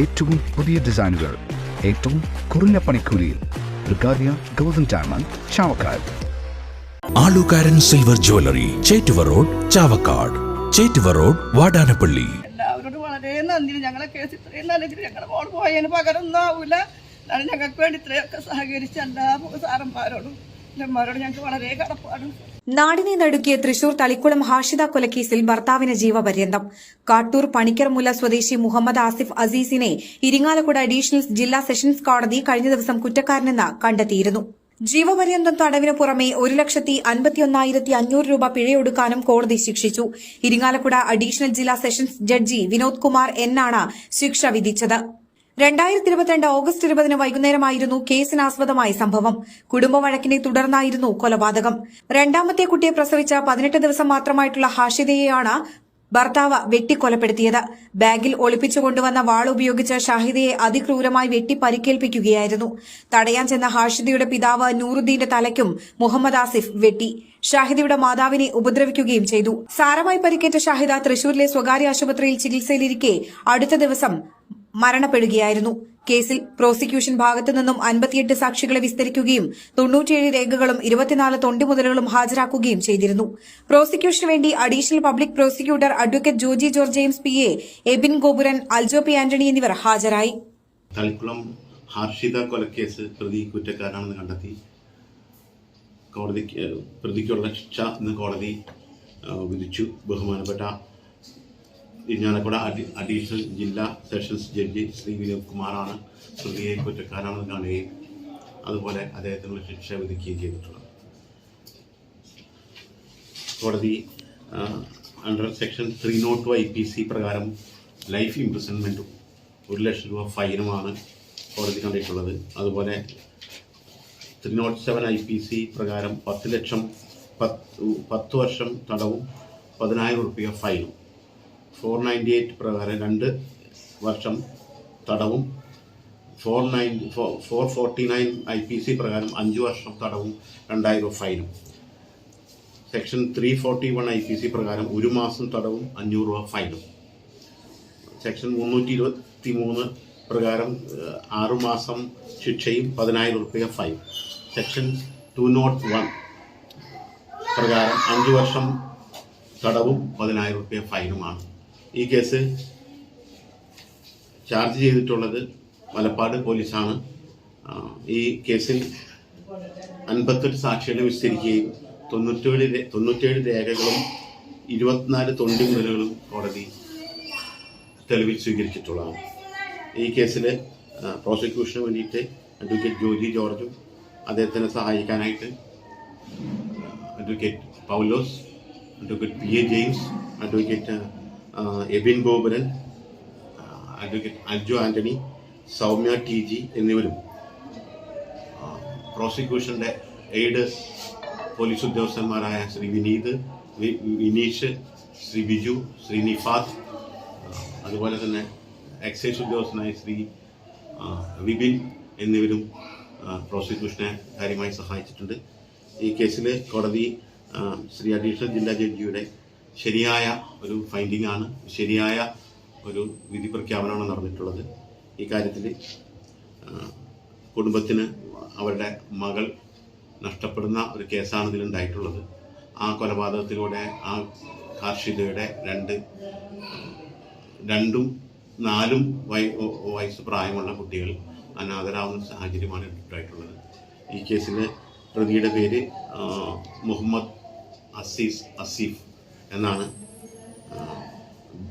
ഏറ്റവും പുതിയ ഡിസൈനുകൾ ഏറ്റവും കുറഞ്ഞ പണിക്കൂലിയിൽ ബ്രിഗാദിയ golden diamond Chavakkad. Alukaran silver jewellery Chettuva road Chavakkad. Chettuva road Vadanappally. എല്ലാവരോടും വളരെ നന്ദി ഞങ്ങളെ കേസ് ഇത്രയും ഞങ്ങളുടെ മോൾ പോയതിന് പകരം ഒന്നാവൂല ഞങ്ങൾക്ക് വേണ്ടി ഇത്രയൊക്കെ സഹകരിച്ച എല്ലാ സാറന്മാരോടും അമ്മമാരോടും ഞങ്ങൾക്ക് വളരെ കടപ്പാടും. നാടിനെ നടുക്കിയ തൃശൂർ തളിക്കുളം ഹാഷിദ കൊലക്കേസിൽ ഭർത്താവിന് ജീവപര്യന്തം. കാട്ടൂർ പണിക്കർമുല സ്വദേശി മുഹമ്മദ് ആസിഫ് അസീസിനെ ഇരിങ്ങാലക്കുട അഡീഷണൽ ജില്ലാ സെഷൻസ് കോടതി കഴിഞ്ഞ ദിവസം കുറ്റക്കാരനെന്ന് കണ്ടെത്തിയിരുന്നു. ജീവപര്യന്തം തടവിന് പുറമെ ഒരു ലക്ഷത്തി അൻപത്തിയൊന്നായിരത്തി അഞ്ഞൂറ് രൂപ പിഴയൊടുക്കാനും കോടതി ശിക്ഷിച്ചു. ഇരിങ്ങാലക്കുട അഡീഷണൽ ജില്ലാ സെഷൻസ് ജഡ്ജി വിനോദ് കുമാർ എന്നാണ് ശിക്ഷ വിധിച്ചത്. രണ്ടായിരത്തി ഇരുപത്തിരണ്ട് ഓഗസ്റ്റ് ഇരുപതിന് വൈകുന്നേരമായിരുന്നു കേസിനാസ്പദമായ സംഭവം. കുടുംബ വഴക്കിനെ തുടർന്നായിരുന്നു കൊലപാതകം. രണ്ടാമത്തെ കുട്ടിയെ പ്രസവിച്ച പതിനെട്ട് ദിവസം മാത്രമായിട്ടുള്ള ഹാഷിദയെയാണ് ഭർത്താവ് വെട്ടിക്കൊലപ്പെടുത്തിയത്. ബാഗിൽ ഒളിപ്പിച്ചു കൊണ്ടുവന്ന വാൾ ഉപയോഗിച്ച് ഷാഹിദയെ അതിക്രൂരമായി വെട്ടി പരിക്കേൽപ്പിക്കുകയായിരുന്നു തടയാൻ ചെന്ന ഹാഷിദയുടെ പിതാവ് നൂറുദ്ദീന്റെ തലയ്ക്കും മുഹമ്മദ് ആസിഫ് വെട്ടി. ഷാഹിദയുടെ മാതാവിനെ ഉപദ്രവിക്കുകയും ചെയ്തു. സാരമായി പരിക്കേറ്റ ഷാഹിദ തൃശൂരിലെ സ്വകാര്യ ആശുപത്രിയിൽ ചികിത്സയിലിരിക്കെ അടുത്ത ദിവസം മരണപ്പെടുകയായിരുന്നു. കേസിൽ പ്രോസിക്യൂഷൻ ഭാഗത്തു നിന്നും അൻപത്തിയെട്ട് സാക്ഷികളെ വിസ്തരിക്കുകയും തൊണ്ണൂറ്റിയേഴ് രേഖകളും ഇരുപത്തിനാല് തൊണ്ടിമുതലുകളും ഹാജരാക്കുകയും ചെയ്തിരുന്നു. പ്രോസിക്യൂഷന് വേണ്ടി additional public prosecutor advocate Joji George James P A Ebin Gopuran Aljo P Antony എന്നിവർ ഹാജരായി. തളിക്കുളം ഹർഷിത കൊലക്കേസ് പ്രതി കുറ്റക്കാരാണെന്ന് കണ്ടെത്തി. കോടതിക്ക് പ്രതിക്കുള്ള ശിക്ഷ ഇന്ന് കോടതി വിധിച്ചു. ബഹുമാനപ്പെട്ട ഇരിഞ്ഞാലക്കുട അഡി അഡീഷണൽ ജില്ലാ സെഷൻസ് ജഡ്ജി ശ്രീ വിനോദ് കുമാറാണ്. പ്രതിയെ കുറ്റക്കാരാണെന്ന് കാണുകയും അതുപോലെ അദ്ദേഹത്തിനുള്ള ശിക്ഷ വിധിക്കുകയും ചെയ്തിട്ടുള്ളത്. കോടതി under section three naught I P C പ്രകാരം ലൈഫ് ഇംപ്രിസൺമെന്റും ഒരു ലക്ഷം രൂപ ഫൈനുമാണ് കോടതി കണ്ടിട്ടുള്ളത്. അതുപോലെ three naught seven I P C പ്രകാരം പത്ത് ലക്ഷം പത്ത് വർഷം തടവും പതിനായിരം റുപ്യ ഫൈനും. ഫോർ നയന്റി എയ്റ്റ് പ്രകാരം രണ്ട് വർഷം തടവും. Four nine four forty nine I P C പ്രകാരം അഞ്ച് വർഷം തടവും രണ്ടായിരം രൂപ ഫൈനും. Section three forty one I P C പ്രകാരം ഒരു മാസം തടവും അഞ്ഞൂറ് രൂപ ഫൈനും. സെക്ഷൻ മുന്നൂറ്റി ഇരുപത്തി മൂന്ന് പ്രകാരം ആറുമാസം ശിക്ഷയും പതിനായിരം റുപ്യ fine section two naught one പ്രകാരം അഞ്ച് വർഷം തടവും പതിനായിരം റുപ്യ ഫൈനുമാണ്. ഈ കേസ് ചാർജ് ചെയ്തിട്ടുള്ളത് മലപ്പാട് പോലീസാണ്. ഈ കേസിൽ അൻപത്തെട്ട് സാക്ഷികളെ വിസ്തരിക്കുകയും തൊണ്ണൂറ്റേഴ് തൊണ്ണൂറ്റേഴ് രേഖകളും ഇരുപത്തിനാല് തൊണ്ടി മുതലുകളും കോടതി തെളിവിൽ സ്വീകരിച്ചിട്ടുള്ളതാണ്. ഈ കേസിൽ പ്രോസിക്യൂഷന് വേണ്ടിയിട്ട് അഡ്വക്കേറ്റ് ജോജി ജോർജും അദ്ദേഹത്തിനെ സഹായിക്കാനായിട്ട് advocate Paulose advocate P A James advocate Abin Gopuran advocate Aju Antony Soumya T G എന്നിവരും. പ്രോസിക്യൂഷന്റെ എയ്ഡ് പോലീസ് ഉദ്യോഗസ്ഥന്മാരായ ശ്രീ വിനീത് വിനീഷ് ശ്രീ ബിജു ശ്രീ നിഫാത്ത് അതുപോലെ തന്നെ എക്സൈസ് ഉദ്യോഗസ്ഥനായ ശ്രീ വിപിൻ എന്നിവരും പ്രോസിക്യൂഷനെ കാര്യമായി സഹായിച്ചിട്ടുണ്ട്. ഈ കേസിൽ കോടതി ശ്രീ അഡീഷണൽ ജില്ലാ ജഡ്ജിയുടെ ശരിയായ ഒരു ഫൈൻഡിംഗ് ആണ് ശരിയായ ഒരു വിധി പ്രഖ്യാപനമാണ് നടന്നിട്ടുള്ളത്. ഈ കാര്യത്തിൽ കുടുംബത്തിന് അവരുടെ മകൾ നഷ്ടപ്പെടുന്ന ഒരു കേസാണ് ഇതിലുണ്ടായിട്ടുള്ളത്. ആ കൊലപാതകത്തിലൂടെ ആ കാർഷികയുടെ രണ്ട് രണ്ടും നാലും വയ വയസ്സ് പ്രായമുള്ള കുട്ടികൾ അനാഥരാകുന്ന സാഹചര്യമാണ് ഉണ്ടായിട്ടുള്ളത്. ഈ കേസിൽ പ്രതിയുടെ പേര് മുഹമ്മദ് അസീസ് അസീഫ്. എന്നാണ്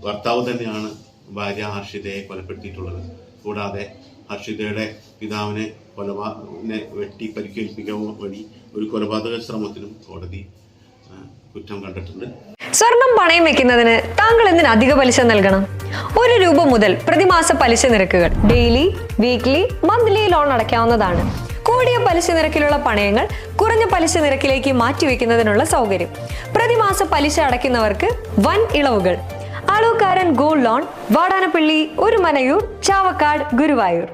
ഭർത്താവ് തന്നെയാണ് ഭാര്യ ഹർഷിതയെ കൊലപ്പെടുത്തിയിട്ടുള്ളത്. കൂടാതെ ഹർഷിതയുടെ പിതാവിനെ കൊലപാതകനെ വെട്ടി പരിക്കേൽപ്പിക്കാൻ വഴി ഒരു കൊലപാതക ശ്രമത്തിനും കോടതി കുറ്റം കണ്ടിട്ടുണ്ട്. സ്വർണം പണയം വെക്കുന്നതിന് താങ്കൾ എന്തിന് അധിക പലിശ നൽകണം? ഒരു രൂപ മുതൽ പ്രതിമാസ പലിശ നിരക്കുകൾ ഡെയിലി വീക്ക്ലി മന്ത്ലി ലോൺ അടയ്ക്കാവുന്നതാണ്. കൂടിയ പലിശ നിരക്കിലുള്ള പണയങ്ങൾ കുറഞ്ഞ പലിശ നിരക്കിലേക്ക് മാറ്റിവെക്കുന്നതിനുള്ള സൗകര്യം. പ്രതിമാസ പലിശ അടയ്ക്കുന്നവർക്ക് വൻ ഇളവുകൾ. ആളൂക്കാരൻ ഗോൾഡ് ലോൺ വാടാനപ്പള്ളി ഒരു മനയൂർ ചാവക്കാട് ഗുരുവായൂർ.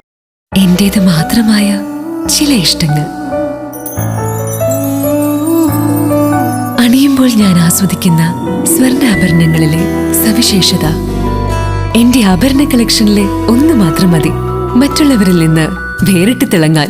എന്റേത് മാത്രമായ ചില ഇഷ്ടങ്ങൾ. അണിയുമ്പോൾ ഞാൻ ആസ്വദിക്കുന്ന സ്വർണാഭരണങ്ങളിലെ സവിശേഷത. എന്റെ ആഭരണ കളക്ഷനിലെ ഒന്ന് മാത്രം മതി. മറ്റുള്ളവരിൽ നിന്ന് വേറിട്ട് തിളങ്ങാൻ